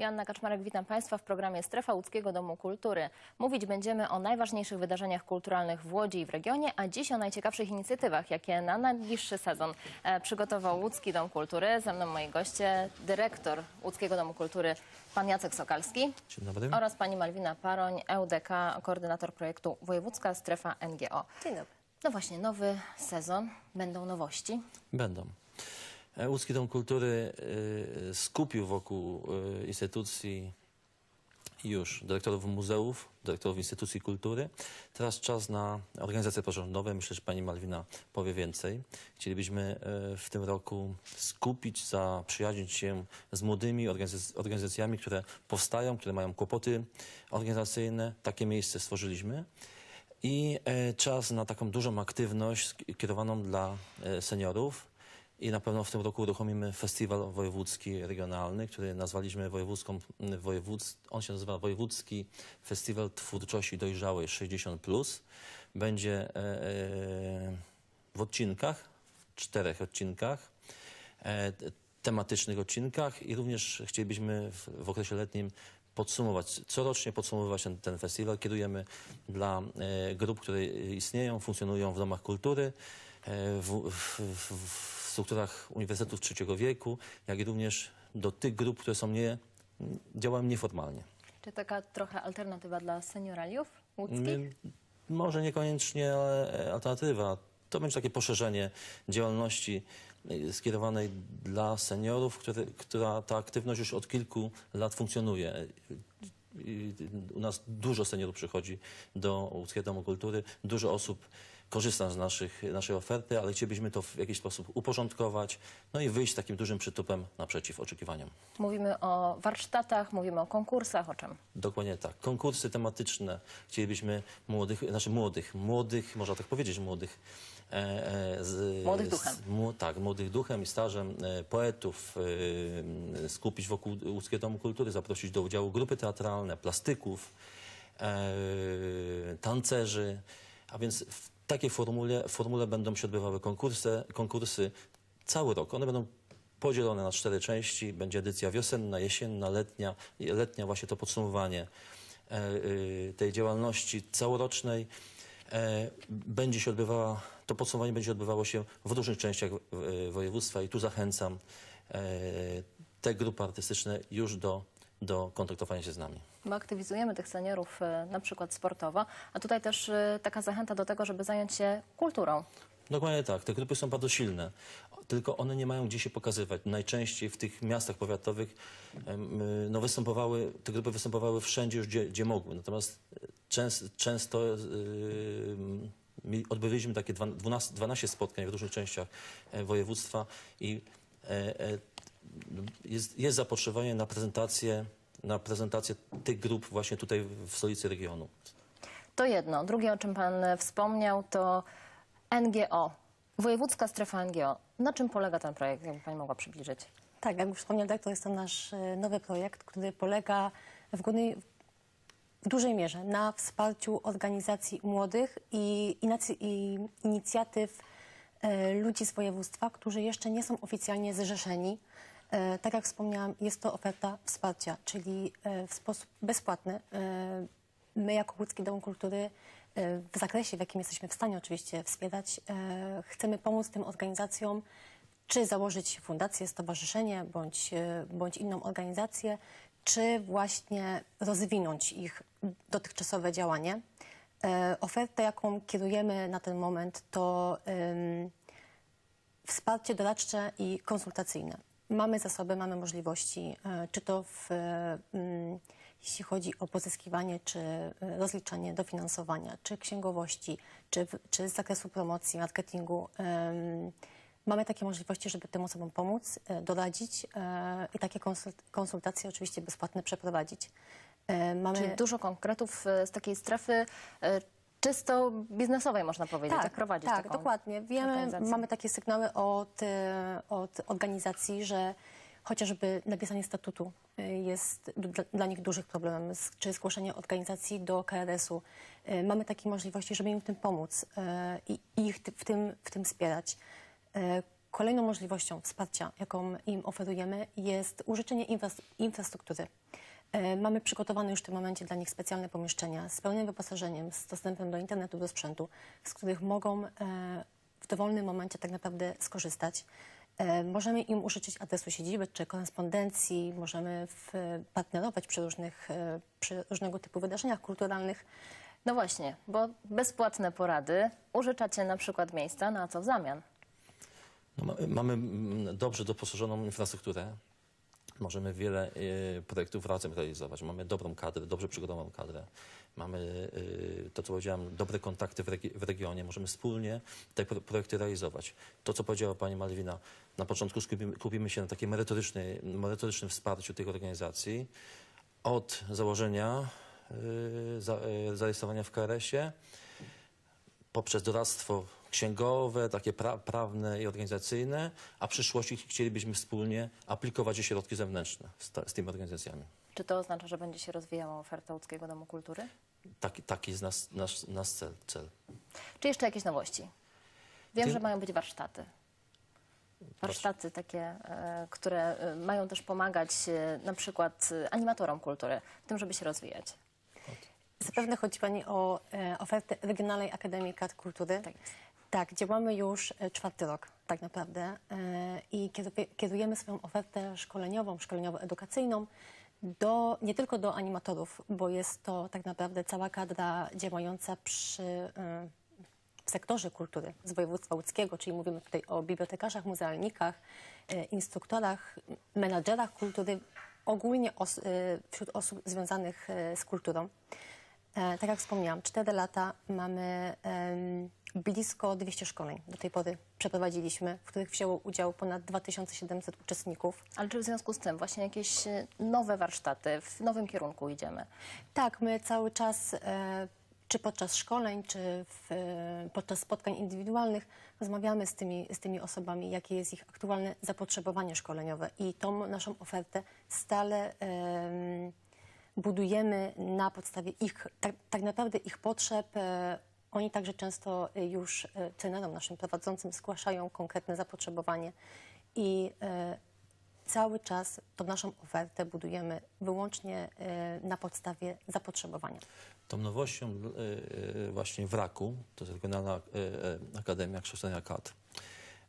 Joanna Kaczmarek, witam Państwa w programie Strefa Łódzkiego Domu Kultury. Mówić będziemy o najważniejszych wydarzeniach kulturalnych w Łodzi i w regionie, a dziś o najciekawszych inicjatywach, jakie na najbliższy sezon e, przygotował Łódzki Dom Kultury. Ze mną moi goście, dyrektor Łódzkiego Domu Kultury, pan Jacek Sokalski Dzień dobry. oraz pani Malwina Paroń, EUDK, koordynator projektu Wojewódzka Strefa NGO. Dzień dobry. No właśnie, nowy sezon, będą nowości. Będą. Łódzki Dom Kultury e, skupił wokół e, instytucji już dyrektorów muzeów, dyrektorów instytucji kultury. Teraz czas na organizacje pozarządowe. Myślę, że pani Malwina powie więcej. Chcielibyśmy e, w tym roku skupić, zaprzyjaźnić się z młodymi organizac- organizacjami, które powstają, które mają kłopoty organizacyjne. Takie miejsce stworzyliśmy. I e, czas na taką dużą aktywność kierowaną dla e, seniorów. I na pewno w tym roku uruchomimy festiwal wojewódzki regionalny, który nazwaliśmy wojewódzką, wojewódz, on się nazywa Wojewódzki Festiwal Twórczości Dojrzałej 60+. Będzie e, e, w odcinkach, w czterech odcinkach, e, tematycznych odcinkach i również chcielibyśmy w, w okresie letnim podsumować, corocznie podsumowywać ten, ten festiwal. Kierujemy dla grup, które istnieją, funkcjonują w domach kultury, w, w, w strukturach uniwersytetów trzeciego wieku, jak i również do tych grup, które są nie, działają nieformalnie. Czy taka trochę alternatywa dla senioraliów łódzkich? Mm, Może niekoniecznie e, alternatywa. To będzie takie poszerzenie działalności e, skierowanej dla seniorów, które, która ta aktywność już od kilku lat funkcjonuje. I U nas dużo seniorów przychodzi do Łódzkiego Domu Kultury, dużo osób korzysta z naszych, naszej oferty, ale chcielibyśmy to w jakiś sposób uporządkować, no i wyjść takim dużym przytupem naprzeciw oczekiwaniom. Mówimy o warsztatach, mówimy o konkursach, o czym? Dokładnie tak. Konkursy tematyczne. Chcielibyśmy młodych, znaczy młodych, młodych, można tak powiedzieć, młodych. E, e, z, Młodych duchem. Z, tak, młodych duchem i stażem e, poetów skupić wokół Łódzkiego Domu Kultury, zaprosić do udziału grupy teatralne, plastyków, tancerzy. A więc w takiej formule, formule będą się odbywały konkursy, konkursy cały rok. One będą podzielone na cztery części. Będzie edycja wiosenna, jesienna, letnia. Letnia właśnie to podsumowanie e, y, tej działalności całorocznej. E, będzie się odbywała, to podsumowanie będzie odbywało się w różnych częściach województwa i tu zachęcam e, te grupy artystyczne już do, do kontaktowania się z nami. Bo aktywizujemy tych seniorów e, na przykład sportowo, a tutaj też e, taka zachęta do tego, żeby zająć się kulturą. Dokładnie tak. Te grupy są bardzo silne, tylko one nie mają gdzie się pokazywać. Najczęściej w tych miastach powiatowych y, no, występowały, te grupy występowały wszędzie już, gdzie, gdzie mogły. Natomiast e, częst, często y, mi- odbywaliśmy takie dwa- 12, 12 spotkań w różnych częściach województwa i jest, jest zapotrzebowanie na prezentację, na prezentację tych grup właśnie tutaj w stolicy regionu. To jedno. Drugie, o czym Pan wspomniał, to NGO. Wojewódzka strefa NGO. Na czym polega ten projekt, jakby Pani mogła przybliżyć? Tak, jak już wspomniał dyrektor, jest to nasz e, nowy projekt, który polega w, głównej, w dużej mierze na wsparciu organizacji młodych i, inacy- i inicjatyw e, ludzi z województwa, którzy jeszcze nie są oficjalnie zrzeszeni. E, tak jak wspomniałam, jest to oferta wsparcia, czyli e, w sposób bezpłatny. E, my jako Łódzki Dom Kultury w zakresie, w jakim jesteśmy w stanie oczywiście wspierać, chcemy pomóc tym organizacjom czy założyć fundację, stowarzyszenie bądź, bądź inną organizację, czy właśnie rozwinąć ich dotychczasowe działanie. Ofertę, jaką kierujemy na ten moment, to wsparcie doradcze i konsultacyjne. Mamy zasoby, mamy możliwości, e, czy to w, e, mm, jeśli chodzi o pozyskiwanie, czy e, rozliczanie dofinansowania, czy księgowości, czy, czy z zakresu promocji, marketingu. Mamy takie możliwości, żeby tym osobom pomóc, doradzić i takie konsult- konsultacje oczywiście bezpłatne przeprowadzić. Mamy... Czyli dużo konkretów z takiej strefy czysto biznesowej, można powiedzieć, jak prowadzić tak, taką dokładnie. Wiemy, mamy takie sygnały od, e, od organizacji, że chociażby napisanie statutu e, jest dla, dla nich dużych problemem, czy zgłoszenie organizacji do KRS-u. E, Mamy takie możliwości, żeby im w tym pomóc i i ich w tym, w tym wspierać. Kolejną możliwością wsparcia, jaką im oferujemy, jest użyczenie infras- infrastruktury. E, Mamy przygotowane już w tym momencie dla nich specjalne pomieszczenia z pełnym wyposażeniem, z dostępem do internetu, do sprzętu, z których mogą e, w dowolnym momencie tak naprawdę skorzystać. E, Możemy im użyczyć adresu siedziby czy korespondencji, możemy partnerować przy, różnych, przy różnego typu wydarzeniach kulturalnych. No właśnie, bo bezpłatne porady użyczacie na przykład miejsca, na co w zamian? No, ma- mamy mm, dobrze doposażoną infrastrukturę. Możemy wiele y, projektów razem realizować. Mamy dobrą kadrę, dobrze przygotowaną kadrę. Mamy, y, to co powiedziałem, dobre kontakty w, regi- w regionie. Możemy wspólnie te pro- projekty realizować. To, co powiedziała Pani Malwina, na początku skupimy, się na takim merytorycznym wsparciu tych organizacji. Od założenia, za, y, zarejestrowania w KRS-ie, poprzez doradztwo księgowe, takie pra, prawne i organizacyjne, a w przyszłości chcielibyśmy wspólnie aplikować i środki zewnętrzne z, z tymi organizacjami. Czy to oznacza, że będzie się rozwijała oferta Łódzkiego Domu Kultury? Taki, taki jest nasz, nasz, nasz cel, cel. Czy jeszcze jakieś nowości? Wiem, Ty- że mają być warsztaty. Warsztaty takie, e, które e, mają też pomagać e, na przykład animatorom kultury w tym, żeby się rozwijać. Zapewne chodzi Pani o ofertę Regionalnej Akademii Kadr Kultury. Tak jest. Tak, działamy już e, czwarty rok tak naprawdę e, i kieruje- kierujemy swoją ofertę szkoleniową, szkoleniowo-edukacyjną do, nie tylko do animatorów, bo jest to tak naprawdę cała kadra działająca przy, e, w sektorze kultury z województwa łódzkiego, czyli mówimy tutaj o bibliotekarzach, muzealnikach, instruktorach, menadżerach kultury, ogólnie os, wśród osób związanych z kulturą. Tak jak wspomniałam, 4 lata mamy blisko 200 szkoleń. Do tej pory przeprowadziliśmy, w których wzięło udział ponad 2700 uczestników. Ale czy w związku z tym właśnie jakieś e, nowe warsztaty, w nowym kierunku idziemy? Tak, my cały czas, e, czy podczas szkoleń, czy w, e, podczas spotkań indywidualnych, rozmawiamy z tymi, z tymi osobami, jakie jest ich aktualne zapotrzebowanie szkoleniowe. I tą naszą ofertę stale em, budujemy na podstawie ich, tak, tak naprawdę ich potrzeb. Oni także często e, już e, trenerom naszym prowadzącym zgłaszają konkretne zapotrzebowanie i e, cały czas tą naszą ofertę budujemy wyłącznie na podstawie zapotrzebowania. Tą nowością y, y, właśnie w RAK-u, to jest Regionalna y, y, Akademia Kształcenia kadr,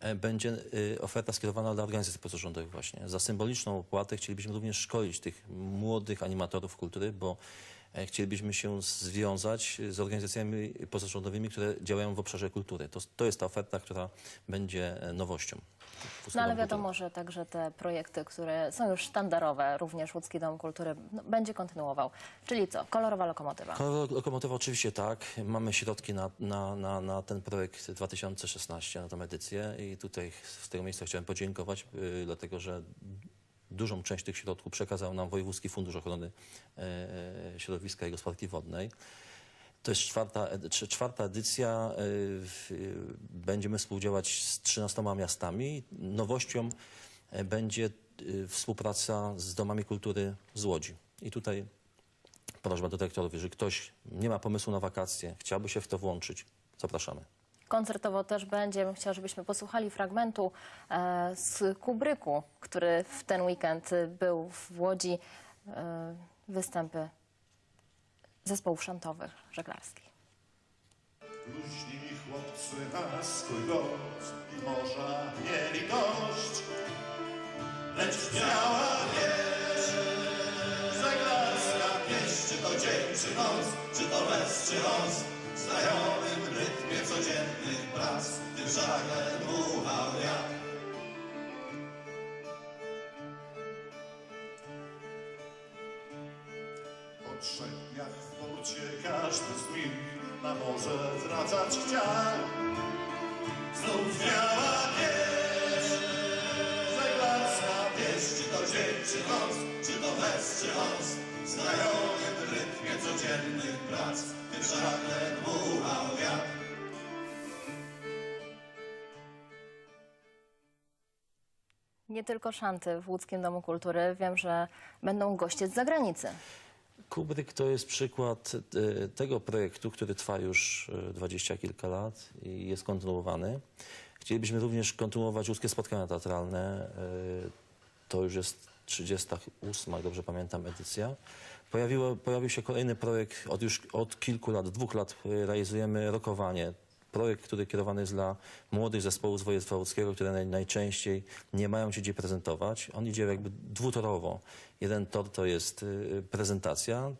e, będzie y, oferta skierowana dla organizacji pozarządowych właśnie. Za symboliczną opłatę chcielibyśmy również szkolić tych młodych animatorów kultury, bo chcielibyśmy się związać z organizacjami pozarządowymi, które działają w obszarze kultury. To, to jest ta oferta, która będzie e, nowością. No ale wiadomo, że także te projekty, które są już sztandarowe, również Łódzki Dom Kultury no, będzie kontynuował. Czyli co? Kolorowa lokomotywa. Kolor Lokomotywa oczywiście tak. Mamy środki na, na, na, na ten projekt 2016, na tę edycję i tutaj z tego miejsca chciałem podziękować, y, dlatego że dużą część tych środków przekazał nam Wojewódzki Fundusz Ochrony e, e, Środowiska i Gospodarki Wodnej. To jest czwarta, trze- czwarta edycja. Będziemy współdziałać z 13 miastami. Nowością e, będzie współpraca z domami kultury z Łodzi. I tutaj prośba do dyrektorów, jeżeli ktoś nie ma pomysłu na wakacje, chciałby się w to włączyć, zapraszamy. Koncertowo też będzie. Bym chciała, żebyśmy posłuchali fragmentu e, z Kubryku, który w ten weekend był w Łodzi. E, występy zespołów szantowych żeglarskich. Luźni chłopcy na swój gość i morza mieli dość, lecz miała wieść. Żeglarska pieśń, czy to dzień, czy noc, czy to les, czy los, każdy z nich na morze wracać chciał. Znów miała pieśń, żeglarska pieśń, czy to dzień, czy noc, czy to les, czy los, w znajomym rytmie codziennych prac, tym żagle dmuchał wiatr. Nie tylko szanty w Łódzkim Domu Kultury. Wiem, że będą goście z zagranicy. Kubryk to jest przykład e, tego projektu, który trwa już e, dwadzieścia kilka lat i jest kontynuowany. Chcielibyśmy również kontynuować łódzkie spotkania teatralne. y, To już jest 38, jak dobrze pamiętam, edycja. Pojawiło, pojawił się kolejny projekt, od już od kilku lat, dwóch lat realizujemy rokowanie. Projekt, który kierowany jest dla młodych zespołów z województwa łódzkiego, które naj, najczęściej nie mają się gdzie prezentować. On idzie jakby dwutorowo. Jeden tor to jest y, prezentacja,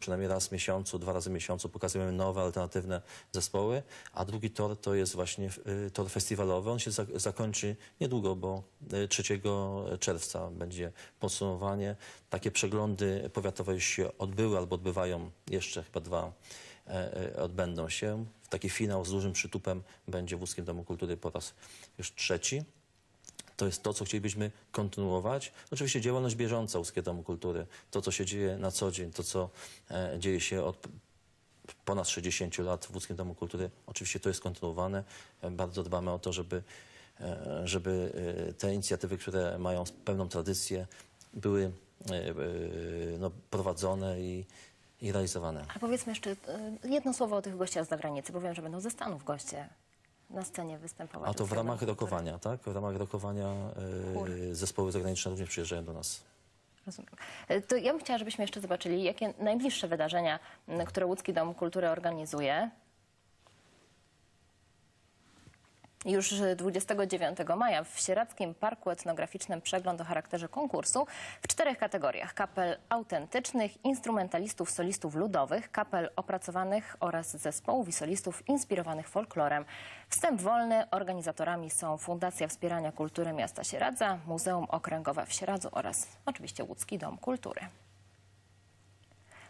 przynajmniej raz w miesiącu, dwa razy w miesiącu pokazujemy nowe, alternatywne zespoły, a drugi tor to jest właśnie y, tor festiwalowy. On się za, zakończy niedługo, bo y, 3 czerwca będzie podsumowanie. Takie przeglądy powiatowe już się odbyły albo odbywają jeszcze chyba dwa odbędą się. Taki finał z dużym przytupem będzie w Łódzkim Domu Kultury po raz już trzeci. To jest to, co chcielibyśmy kontynuować. Oczywiście działalność bieżąca Łódzkie Domu Kultury, to, co się dzieje na co dzień, to, co e, dzieje się od ponad 60 lat w Łódzkim Domu Kultury, oczywiście to jest kontynuowane. E, Bardzo dbamy o to, żeby, e, żeby e, te inicjatywy, które mają pewną tradycję, były e, e, no, prowadzone i, i realizowane. A powiedzmy jeszcze y, jedno słowo o tych gościach z zagranicy, bo wiem, że będą ze Stanów goście na scenie występować. A to w ramach rokowania, tak? W ramach rokowania e, zespoły zagraniczne również przyjeżdżają do nas. Rozumiem. E, To ja bym chciała, żebyśmy jeszcze zobaczyli, jakie najbliższe wydarzenia, które Łódzki Dom Kultury organizuje. Już 29 maja w Sieradzkim Parku Etnograficznym przegląd o charakterze konkursu w czterech kategoriach. Kapel autentycznych, instrumentalistów, solistów ludowych, kapel opracowanych oraz zespołów i solistów inspirowanych folklorem. Wstęp wolny. Organizatorami są Fundacja Wspierania Kultury Miasta Sieradza, Muzeum Okręgowe w Sieradzu oraz oczywiście Łódzki Dom Kultury.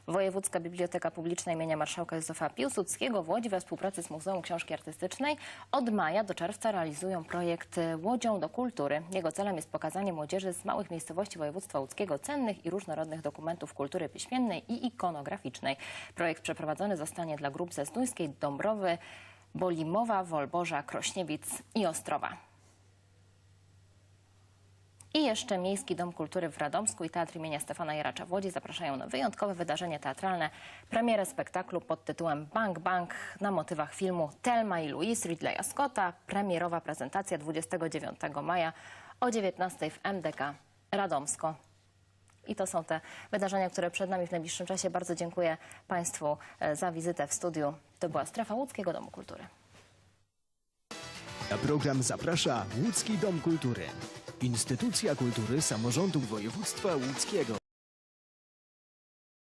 Wojewódzka Biblioteka Publiczna imienia marszałka Józefa Piłsudskiego w Łodzi we współpracy z Muzeum Książki Artystycznej od maja do czerwca realizują projekt Łodzią do Kultury. Jego celem jest pokazanie młodzieży z małych miejscowości województwa łódzkiego cennych i różnorodnych dokumentów kultury piśmiennej i ikonograficznej. Projekt przeprowadzony zostanie dla grup ze Zduńskiej, Dąbrowy, Bolimowa, Wolborza, Krośniewic i Ostrowa. I jeszcze Miejski Dom Kultury w Radomsku i Teatr imienia Stefana Jaracza w Łodzi zapraszają na wyjątkowe wydarzenie teatralne, premierę spektaklu pod tytułem Bang Bang na motywach filmu Telma i Louise Ridleya Scotta. Premierowa prezentacja 29 maja o 19 w MDK Radomsko. I to są te wydarzenia, które przed nami w najbliższym czasie. Bardzo dziękuję Państwu e, za wizytę w studiu. To była strefa Łódzkiego Domu Kultury. Na program zaprasza Łódzki Dom Kultury. Instytucja kultury samorządu województwa łódzkiego.